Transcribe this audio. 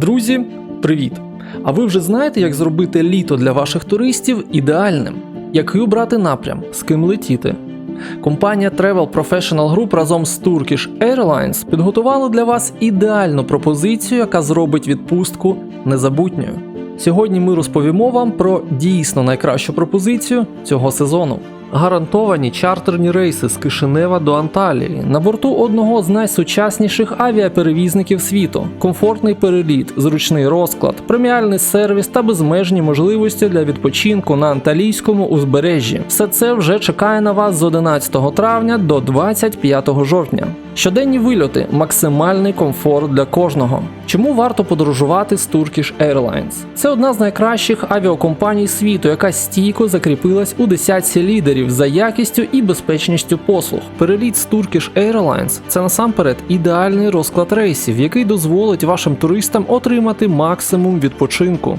Друзі, привіт! А ви вже знаєте, як зробити літо для ваших туристів ідеальним? Який обрати напрям, з ким летіти? Компанія Travel Professional Group разом з Turkish Airlines підготували для вас ідеальну пропозицію, яка зробить відпустку незабутньою. Сьогодні ми розповімо вам про дійсно найкращу пропозицію цього сезону. Гарантовані чартерні рейси з Кишинева до Анталії на борту одного з найсучасніших авіаперевізників світу, комфортний переліт, зручний розклад, преміальний сервіс та безмежні можливості для відпочинку на анталійському узбережжі. Все це вже чекає на вас з 11 травня до 25 жовтня. Щоденні вильоти, максимальний комфорт для кожного. Чому варто подорожувати з Turkish Airlines? Це одна з найкращих авіакомпаній світу, яка стійко закріпилась у десятці лідерів за якістю і безпечністю послуг. Переліт з Turkish Airlines – це насамперед ідеальний розклад рейсів, який дозволить вашим туристам отримати максимум відпочинку.